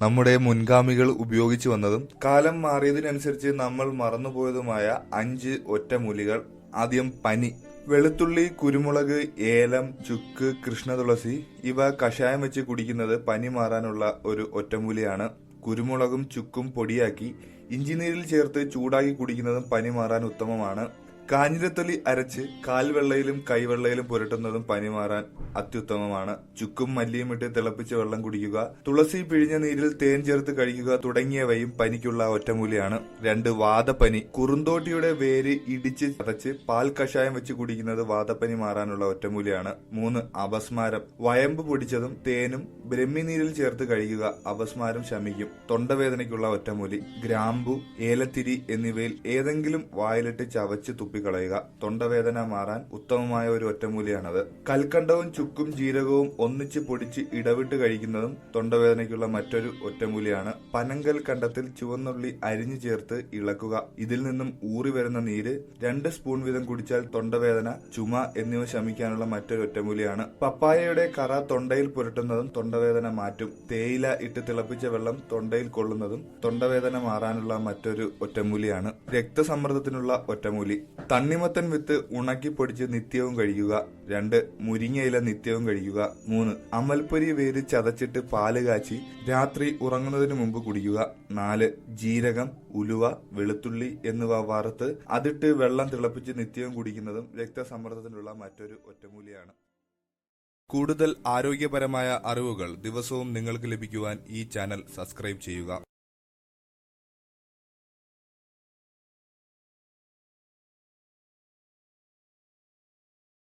നമ്മുടെ മുൻഗാമികൾ ഉപയോഗിച്ചു വന്നതും കാലം മാറിയതിനനുസരിച്ച് നമ്മൾ മറന്നുപോയതുമായ അഞ്ച് ഒറ്റമൂലികൾ. ആദ്യം പനി വെളുത്തുള്ളി കുരുമുളക് ഏലം ചുക്ക് കൃഷ്ണതുളസി ഇവ കഷായം വെച്ച് കുടിക്കുന്നത് പനി മാറാനുള്ള ഒരു ഒറ്റമൂലിയാണ്. കുരുമുളകും ചുക്കും പൊടിയാക്കി ഇഞ്ചിനീരിൽ ചേർത്ത് ചൂടാക്കി കുടിക്കുന്നതും പനി മാറാൻ ഉത്തമമാണ്. കാഞ്ഞിരത്തൊലി അരച്ച് കാൽവെള്ളയിലും കൈവെള്ളയിലും പുരട്ടുന്നതും പനി മാറാൻ അത്യുത്തമമാണ്. ചുക്കും മല്ലിയും ഇട്ട് തിളപ്പിച്ച വെള്ളം കുടിക്കുക തുളസി പിഴിഞ്ഞ നീരിൽ തേൻ ചേർത്ത് കഴിക്കുക തുടങ്ങിയവയും പനിക്കുള്ള ഒറ്റമൂലിയാണ്. രണ്ട് വാദപ്പനി കുറുന്തോട്ടിയുടെ വേര് ഇടിച്ച് ചതച്ച് പാൽ കഷായം വെച്ച് കുടിക്കുന്നത് വാദപ്പനി മാറാനുള്ള ഒറ്റമൂലിയാണ്. മൂന്ന് അപസ്മാരം. വയമ്പ് പൊടിച്ചതും തേനും ബ്രഹ്മിനീരിൽ ചേർത്ത് കഴിക്കുക അപസ്മാരം ശമിക്കും. തൊണ്ടവേദനയ്ക്കുള്ള ഒറ്റമൂലി. ഗ്രാമ്പു ഏലത്തിരി എന്നിവയിൽ ഏതെങ്കിലും വായിലിട്ട് ചവച്ച് തുപ്പിക്കളയുക തൊണ്ടവേദന മാറാൻ ഉത്തമമായ ഒരു ഒറ്റമൂലിയാണത്. കൽക്കണ്ടവും ചുക്കും ജീരകവും ഒന്നിച്ച് പൊടിച്ച് ഇടവിട്ട് കഴിക്കുന്നതും തൊണ്ടവേദനയ്ക്കുള്ള മറ്റൊരു ഒറ്റമൂലിയാണ്. പനങ്കൽ കണ്ടത്തിൽ ചുവന്നുള്ളി അരിഞ്ഞു ചേർത്ത് ഇളക്കുക. ഇതിൽ നിന്നും ഊറി വരുന്ന നീര് രണ്ട് സ്പൂൺ വീതം കുടിച്ചാൽ തൊണ്ടവേദന ചുമ എന്നിവ ശമിക്കാനുള്ള മറ്റൊരു ഒറ്റമൂലിയാണ്. പപ്പായയുടെ കറ തൊണ്ടയിൽ പുരട്ടുന്നതും തൊണ്ടവേദന മാറ്റും. തേയില ഇട്ട് തിളപ്പിച്ച വെള്ളം തൊണ്ടയിൽ കൊള്ളുന്നതും തൊണ്ടവേദന മാറാനുള്ള മറ്റൊരു ഒറ്റമൂലിയാണ്. രക്തസമ്മർദ്ദത്തിനുള്ള ഒറ്റമൂലി. തണ്ണിമത്തൻ വിത്ത് ഉണക്കി പൊടിച്ച് നിത്യവും കഴിക്കുക. രണ്ട് മുരിങ്ങയില നിത്യവും കഴിക്കുക. മൂന്ന് അമൽപ്പൊരി വേര് ചതച്ചിട്ട് പാൽ കാച്ചി രാത്രി ഉറങ്ങുന്നതിന് മുമ്പ് കുടിക്കുക. നാല് ജീരകം ഉലുവ വെളുത്തുള്ളി എന്നിവ വറുത്ത് അതിട്ട് വെള്ളം തിളപ്പിച്ച് നിത്യവും കുടിക്കുന്നതും രക്തസമ്മർദ്ദത്തിനുള്ള മറ്റൊരു ഒറ്റമൂലിയാണ്. കൂടുതൽ ആരോഗ്യപരമായ അറിവുകൾ ദിവസവും നിങ്ങൾക്ക് ലഭിക്കുവാൻ ഈ ചാനൽ സബ്സ്ക്രൈബ് ചെയ്യുക.